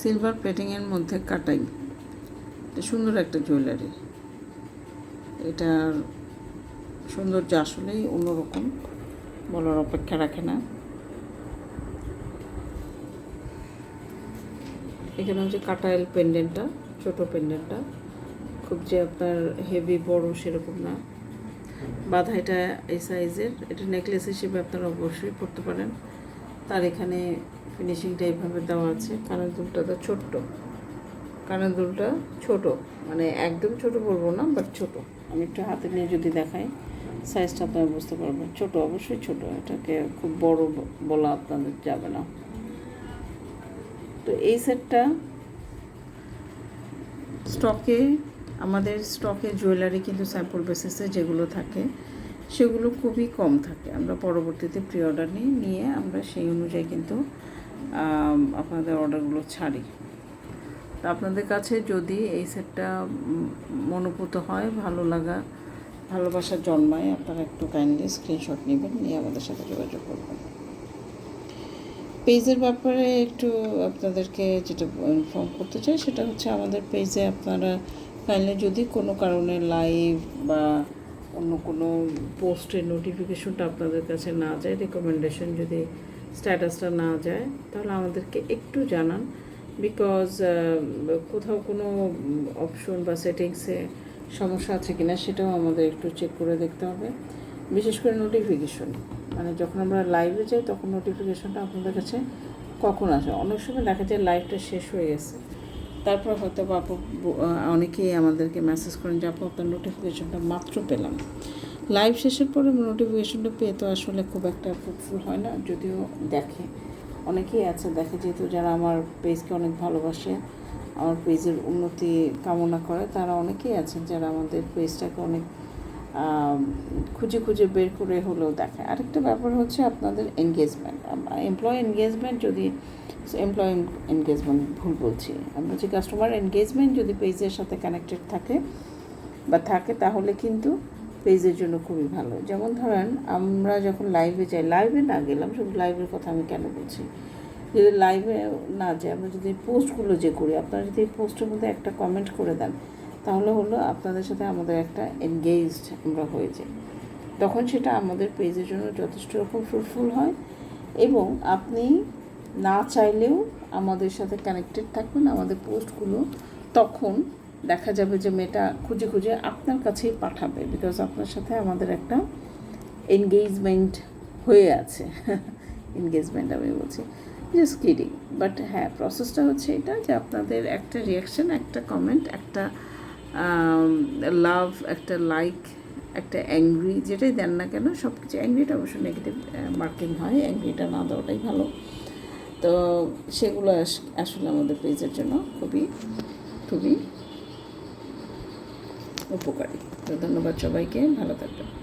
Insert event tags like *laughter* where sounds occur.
Silver প্লেটিংয়ের মধ্যে কাটাই এটা সুন্দর একটা জুয়েলারি এটার সৌন্দর্য আসলেই অন্যরকম, বলার অপেক্ষা রাখে না। এখানে হচ্ছে কাটাইল পেন্ডেন্টটা ছোট পেন্ডেন্টটা খুব যে আপনার হেভি বড় সেরকম না। বাধা এটা এই সাইজের এটা নেকলেস হিসেবে আপনারা অবশ্যই পড়তে পারেন। তার এখানে ফিনিশিংটা এইভাবে দেওয়া আছে। কানের দুলটা তো ছোট্ট। কানের দুলটা ছোট। মানে একদম ছোট বলব না বাট ছোট। আমি একটু হাতে নিয়ে যদি দেখাই সাইজটা আপনারা বুঝতে পারবেন। ছোট, অবশ্যই ছোট। এটাকে খুব বড় বলা আপনাদের যাবে না। তো এই সেটটা স্টকে আমাদের স্টকে জুয়েলারি কিন্তু স্যাম্পল বেসিসে যেগুলো থাকে সেগুলো খুবই কম থাকে। আমরা পরবর্তীতে প্রি অর্ডার নিই নিয়ে আমরা সেই অনুযায়ী কিন্তু আপনাদের অর্ডারগুলো ছাড়ি। তো আপনাদের কাছে যদি এই সেটটা মনোভূত হয়, ভালো লাগা, ভালোবাসা জন্মায়, আপনারা একটু কাইন্ডলি স্ক্রিনশট নেবেন, নিয়ে আমাদের সাথে যোগাযোগ করবেন। পেজের ব্যাপারে একটু আপনাদেরকে যেটা ইনফর্ম করতে চাই, সেটা হচ্ছে আমাদের পেজে আপনারা কাইন্ডলি যদি কোনো কারণে লাইভ বা অন্য কোনো পোস্টের নোটিফিকেশনটা আপনাদের কাছে না যায় রেকমেন্ডেশন যদি স্ট্যাটাসটা না যায়, তাহলে আমাদেরকে একটু জানান। বিকজ কোথাও কোনো অপশন বা সেটিংসে সমস্যা আছে কিনা সেটাও আমাদের একটু চেক করে দেখতে হবে। বিশেষ করে নোটিফিকেশন মানে যখন আমরা লাইভে যাই, তখন নোটিফিকেশনটা আপনাদের কাছে কখন আসে? অনেক সময় দেখা যায় লাইভটা শেষ হয়ে গেছে। তারপর হয়তো বা আপু অনেকেই আমাদেরকে মেসেজ করেন যে আপু, আপনার নোটিফিকেশনটা মাত্র পেলাম। লাইভ শেষের পরে নোটিফিকেশনটা পেয়ে তো আসলে খুব একটা ফ্রুটফুল হয় না, যদিও দেখে। অনেকেই আছে, দেখে যেহেতু যারা আমার পেজকে অনেক ভালোবাসে, আমার পেজের উন্নতি কামনা করে, তারা অনেকেই আছেন যারা আমাদের পেজটাকে অনেক খুঁজে খুঁজে বের করে হলেও দেখে আরেকটা ব্যাপার হচ্ছে আপনাদের এনগেজমেন্ট এমপ্লয় এনগেজমেন্ট যদি এমপ্লয় এনগেজমেন্ট ভুল বলছি। আমরা যে কাস্টমার এনগেজমেন্ট যদি পেজের সাথে কানেক্টেড থাকে বা থাকে, তাহলে কিন্তু পেজের জন্য খুবই ভালো। যেমন ধরেন, আমরা যখন লাইভে যাই লাইভে না গেলাম, শুধু লাইভের কথা আমি কেন বলছি? যদি লাইভে না যাই, আমরা যদি পোস্টগুলো যে করি, আপনারা যদি পোস্টের মধ্যে একটা কমেন্ট করে দেন তাহলে হলো আপনাদের সাথে আমাদের একটা এনগেজড আমরা হয়ে যাই তখন সেটা আমাদের পেজের জন্য যথেষ্ট রকম ফ্রুটফুল হয় এবং আপনি না চাইলেও আমাদের সাথে কানেক্টেড থাকবেন। আমাদের পোস্টগুলো তখন দেখা যাবে যে মেয়েটা খুঁজে খুঁজে আপনার কাছেই পাঠাবে বিকজ আপনার সাথে আমাদের একটা এনগেজমেন্ট হয়ে আছে। *laughs* এনগেজমেন্ট আমি বলছি। জাস্ট কিডিং বাট হ্যাঁ প্রসেসটা হচ্ছে এটা যে আপনাদের একটা রিয়াকশন একটা কমেন্ট একটা লাভ একটা লাইক একটা অ্যাংরি যেটাই দেন না কেন সব কিছু অ্যাংরিটা অবশ্য নেগেটিভ মার্কিং হয়। অ্যাংরিটা না দেওয়াটাই ভালো। তো সেগুলো আস- আসলে আমাদের পেজের জন্য খুবই খুবই উপকারী। তো ধন্যবাদ সবাইকে, ভালো থাকবেন।